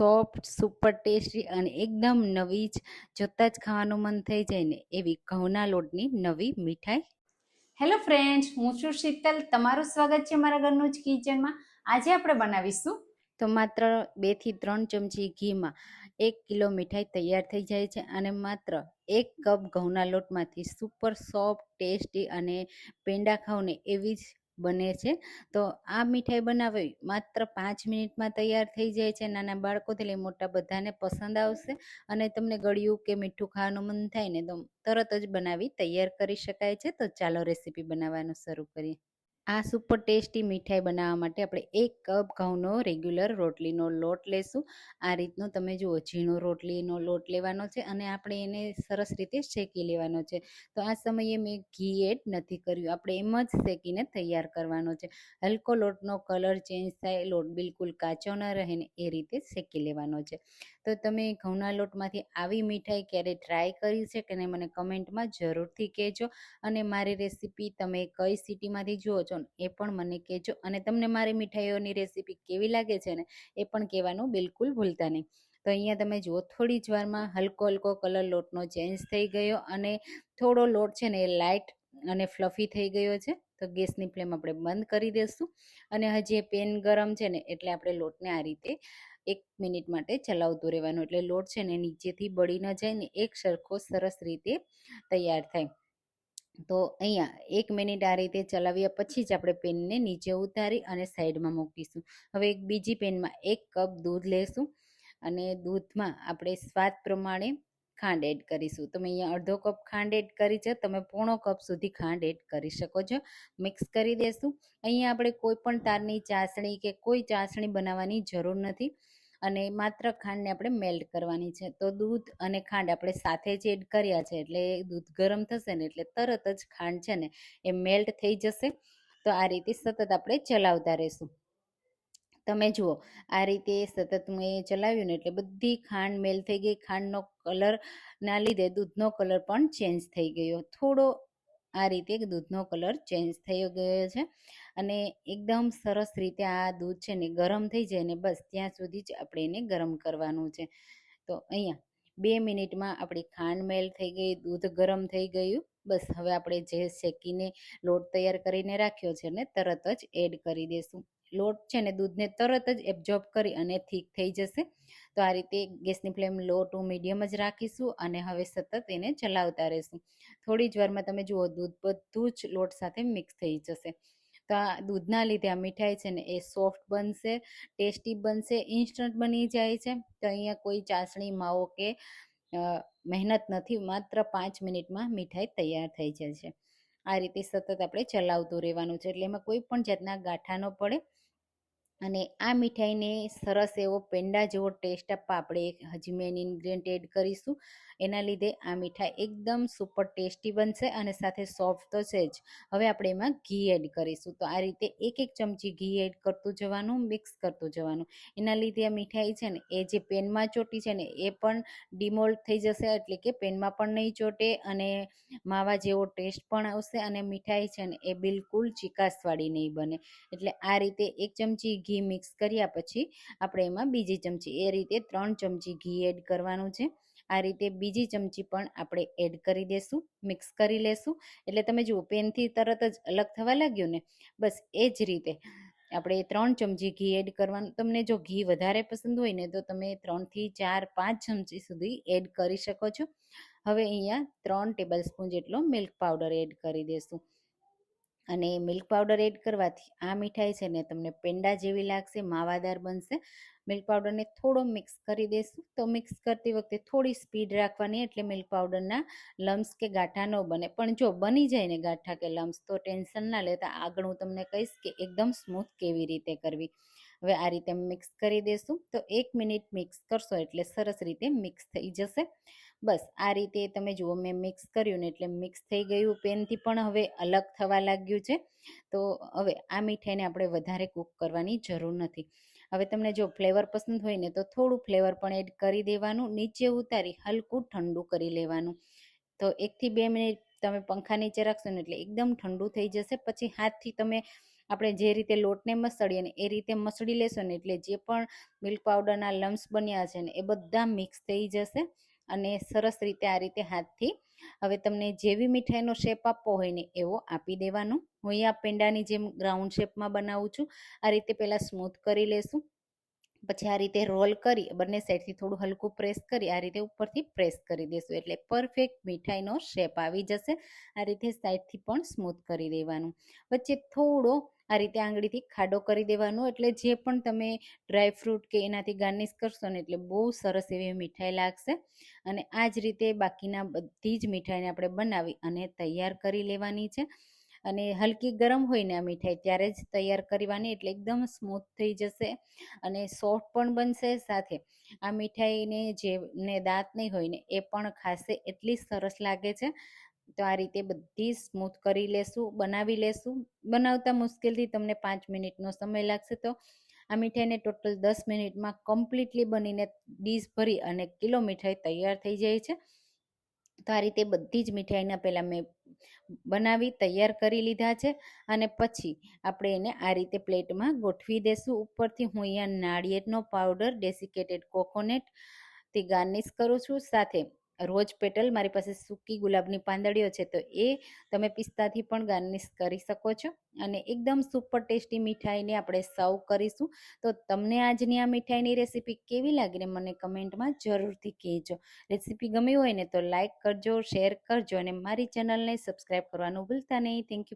Soft super tasty અને એકદમ નવી જ જોતાં જ ખાવાનું મન થઈ જાય ને એવી ઘઉંના લોટની નવી મીઠાઈ. હેલો ફ્રેન્ડ્સ હું છું શીતલ. તમારું સ્વાગત છે મારા ઘરનું જ કિચનમાં. આજે આપણે બનાવીશું તો માત્ર બેથી ત્રણ ચમચી ઘીમાં એક કિલો મીઠાઈ તૈયાર થઈ જાય છે અને માત્ર એક કપ ઘઉંના લોટમાંથી સુપર સોફ્ટ ટેસ્ટી અને પેંડા ખાવને એવી જ બને છે. તો આ મીઠાઈ બનાવવી માત્ર પાંચ મિનિટમાં તૈયાર થઈ જાય છે. નાના બાળકોથી લઈ મોટા બધાને પસંદ આવશે અને તમને ગળ્યું કે મીઠું ખાવાનું મન થાય ને તો તરત જ બનાવી તૈયાર કરી શકાય છે. તો ચાલો રેસીપી બનાવવાનું શરૂ કરીએ. આ સુપર ટેસ્ટી મીઠાઈ બનાવવા માટે આપણે એક કપ ઘઉંનો રેગ્યુલર રોટલીનો લોટ લેશું. આ રીતનો તમે જુઓ, ઝીણો રોટલીનો લોટ લેવાનો છે અને આપણે એને સરસ રીતે શેકી લેવાનો છે. તો આ સમયે મેં ઘી એડ નથી કર્યું, આપણે એમ જ શેકીને તૈયાર કરવાનો છે. હલકો લોટનો કલર ચેન્જ થાય, લોટ બિલકુલ કાચો ન રહે ને એ રીતે શેકી લેવાનો છે. તો તમે ઘઉંના લોટમાંથી આવી મીઠાઈ ક્યારે ટ્રાય કરી છે કે નહીં મને કમેન્ટમાં જરૂરથી કહેજો. અને મારી રેસીપી તમે કઈ સિટીમાંથી જુઓ છો ને એ પણ મને કહેજો. અને તમને મારી મીઠાઈઓની રેસીપી કેવી લાગે છે ને એ પણ કહેવાનું બિલકુલ ભૂલતા નહીં. તો અહીંયા તમે જુઓ, થોડી જ વારમાં હલકો હલકો કલર લોટનો ચેન્જ થઈ ગયો અને થોડો લોટ છે ને એ લાઇટ અને ફ્લફી થઈ ગયો છે. તો ગેસની ફ્લેમ આપણે બંધ કરી દઈશું અને હજી એ પેન ગરમ છે ને એટલે આપણે લોટને આ રીતે એક મિનિટ માટે ચલાવતું રહેવાનું. એટલે લોટ છે ને નીચેથી બળી ન જાય ને એક સરખો સરસ રીતે તૈયાર થાય. તો અહીંયા એક મિનિટ આ રીતે ચલાવ્યા પછી જ આપણે પેનને નીચે ઉતારી અને સાઈડમાં મૂકીશું. હવે એક બીજી પેનમાં એક કપ દૂધ લેશું અને દૂધમાં આપણે સ્વાદ પ્રમાણે ખાંડ એડ કરીશું. તમે અહીંયા અડધો કપ ખાંડ એડ કરી છે, તમે પોણો કપ સુધી ખાંડ એડ કરી શકો છો. મિક્સ કરી દેશું. અહીંયા આપણે કોઈ પણ તારની ચાસણી કે કોઈ ચાસણી બનાવવાની જરૂર નથી. અને માત્ર ખાંડને આપણે મેલ્ટ કરવાની છે. તો દૂધ અને ખાંડ આપણે સાથે જ એડ કર્યા છે, એટલે દૂધ ગરમ થશે ને એટલે તરત જ ખાંડ છે ને એ મેલ્ટ થઈ જશે. તો આ રીતે સતત આપણે ચલાવતા રહીશું. તમે જુઓ, આ રીતે સતત મેં ચલાવ્યું ને એટલે બધી ખાંડ મેલ થઈ ગઈ. ખાંડનો કલર ના લીધે દૂધનો કલર પણ ચેન્જ થઈ ગયો. થોડો આ રીતે દૂધનો કલર ચેન્જ થઈ ગયો છે. અને એકદમ સરસ રીતે આ દૂધ છે ને ગરમ થઈ જાય ને બસ ત્યાં સુધી જ આપણે એને ગરમ કરવાનું છે. તો અહીંયા બે મિનિટમાં આપણી ખાંડ મેલ થઈ ગઈ, દૂધ ગરમ થઈ ગયું. બસ હવે આપણે જે શેકીને લોટ તૈયાર કરીને રાખ્યો છે ને તરત જ એડ કરી દઈશું લોટ છે ને દૂધને તરત જ એબ્ઝોર્બ કરી અને થીક થઈ જશે. તો આ રીતે ગેસની ફ્લેમ લો ટુ મીડિયમ જ રાખીશું અને હવે સતત એને ચલાવતા રહેશું. થોડી જ વારમાં તમે જુઓ, દૂધ બધું જ લોટ સાથે મિક્સ થઈ જશે. તો આ દૂધના લીધે આ મીઠાઈ છે ને એ સોફ્ટ બનશે, ટેસ્ટી બનશે, ઇન્સ્ટન્ટ બની જાય છે. તો અહીંયા કોઈ ચાસણી, માવો કે મહેનત નથી, માત્ર પાંચ મિનિટમાં મીઠાઈ તૈયાર થઈ જાય છે. આ રીતે સતત આપણે ચલાવતું રહેવાનું છે. એટલે એમાં કોઈ પણ જાતના ગાંઠા ન પડે. અને આ મીઠાઈને સરસ એવો પેંડા જેવો ટેસ્ટ આપવા આપણે હજી મેન એડ કરીશું. એના લીધે આ મીઠાઈ એકદમ સુપર ટેસ્ટી બનશે અને સાથે સોફ્ટ તો છે જ. હવે આપણે એમાં ઘી એડ કરીશું. તો આ રીતે એક એક ચમચી ઘી એડ કરતું જવાનું મિક્સ કરતું જવાનું. એના લીધે આ મીઠાઈ છે ને, એ જે પેનમાં ચોટી છે ને, એ પણ ડિમોલ્ડ થઈ જશે. એટલે કે પેનમાં પણ નહીં ચોટે અને માવા જેવો ટેસ્ટ પણ આવશે અને મીઠાઈ છે ને, એ બિલકુલ ચિકાસવાળી નહીં બને. એટલે આ રીતે એક ચમચી ઘી મિક્સ કર્યા પછી આપણે એમાં બીજી ચમચી, એ રીતે ત્રણ ચમચી ઘી એડ કરવાનું છે. આ રીતે બીજી ચમચી પણ આપણે એડ કરી દેશું મિક્સ કરી લેશું. એટલે તમે જુઓ, પેનથી તરત જ અલગ થવા લાગ્યું ને, બસ એ જ રીતે. આપણે ત્રણ ચમચી ઘી એડ કરવાનું, તમને જો ઘી વધારે પસંદ હોય ને, તો તમે ત્રણથી ચાર, પાંચ ચમચી સુધી એડ કરી શકો છો. હવે અહીંયા ત્રણ ટેબલ સ્પૂન જેટલો મિલ્ક પાવડર એડ કરી દેશું. અને મિલ્ક પાવડર એડ કરવાથી આ મીઠાઈ છે ને તમને પેંડા જેવી લાગશે, માવાદાર બનશે. મિલ્ક પાવડરને થોડો મિક્સ કરી દેશું. તો મિક્સ કરતી વખતે થોડી સ્પીડ રાખવાની, એટલે મિલ્ક પાવડરના લમ્સ કે ગાંઠા ન બને. પણ જો બની જાય ને ગાંઠા કે લમ્સ, તો ટેન્શન ના લેતા આગળ હું તમને કહીશ કે એકદમ સ્મૂથ કેવી રીતે કરવી. હવે આ રીતે મિક્સ કરી દઈશું તો એક મિનિટ મિક્સ કરશો એટલે સરસ રીતે મિક્સ થઈ જશે. બસ, આ રીતે તમે જુઓ, મેં મિક્સ કર્યું ને એટલે મિક્સ થઈ ગયું. પેનથી પણ હવે અલગ થવા લાગ્યું છે. તો હવે આ મીઠાઈને આપણે વધારે કૂક કરવાની જરૂર નથી. હવે તમને જો ફ્લેવર પસંદ હોય ને, તો થોડું ફ્લેવર પણ એડ કરી દેવાનું. નીચે ઉતારી હલકું ઠંડુ કરી લેવાનું. તો એકથી બે મિનિટ તમે પંખા નીચે રાખશો ને એટલે એકદમ ઠંડુ થઈ જશે. પછી હાથથી તમે આપણે જે રીતે લોટને મસળીએ ને એ રીતે મસળી લેશો ને એટલે જે પણ મિલ્ક પાવડરના લમ્સ બન્યા છે ને, એ બધા મિક્સ થઈ જશે. અને સરસ રીતે આ રીતે હાથથી હવે તમને જેવી મીઠાઈનો શેપ આપવો હોય ને એવો આપી દેવાનો. હું અહીંયા પેંડાની જેમ ગ્રાઉન્ડ શેપમાં બનાવું છું. આ રીતે પહેલાં સ્મૂથ કરી લેશું. પછી આ રીતે રોલ કરી, બંને સાઈડથી થોડું હલકું પ્રેસ કરી, આ રીતે ઉપરથી પ્રેસ કરી દેશું. એટલે પરફેક્ટ મીઠાઈનો શેપ આવી જશે. આ રીતે સાઈડથી પણ સ્મૂથ કરી દેવાનું. વચ્ચે થોડો આ રીતે આંગળીથી ખાડો કરી દેવાનો. એટલે જે પણ તમે ડ્રાય ફ્રૂટ કે એનાથી ગાર્નિશ કરશો ને, એટલે બહુ સરસ એવી મીઠાઈ લાગશે. અને આ જ રીતે બાકીના બધી જ મીઠાઈને આપણે બનાવી અને તૈયાર કરી લેવાની છે. અને હલકી ગરમ હોય ને આ મીઠાઈ ત્યારે જ તૈયાર કરવાની એટલે એકદમ સ્મૂથ થઈ જશે અને સોફ્ટ પણ બનશે સાથે. આ મીઠાઈને જેને દાંત નહીં હોય ને એ પણ ખાશે, એટલી સરસ લાગે છે. તો આ રીતે બધી સ્મૂથ કરી લેશું, બનાવી લેશું. બનાવતા મુશ્કેલથી તમને પાંચ મિનિટનો સમય લાગશે તો. આ મીઠાઈને ટોટલ દસ મિનિટમાં કમ્પ્લીટલી બનીને ડીશ ભરી અને કિલો મીઠાઈ તૈયાર થઈ જાય છે. તો આ રીતે બધી જ મીઠાઈના પહેલાં મેં બનાવી, તૈયાર કરી લીધા છે અને પછી આપણે એને આ રીતે પ્લેટમાં ગોઠવી દેશું. ઉપરથી હું અહીંયા નાળિયેરનો પાવડર, ડેસિકેટેડ કોકોનટથી ગાર્નિશ કરું છું. સાથે રોજ પેટલ, મારી પાસે સૂકી ગુલાબની પાંદડીઓ છે, તો એ તમે પિસ્તાથી પણ ગાર્નિશ કરી શકો છો. અને એકદમ સુપર ટેસ્ટી મીઠાઈને આપણે સર્વ કરીશું. તો તમને આજની આ મીઠાઈની રેસીપી કેવી લાગીને મને કમેન્ટમાં જરૂરથી કહેજો. રેસીપી ગમી હોય ને તો લાઇક કરજો, શેર કરજો અને મારી ચેનલને સબસ્ક્રાઈબ કરવાનું ભૂલતા નહીં. Thank you.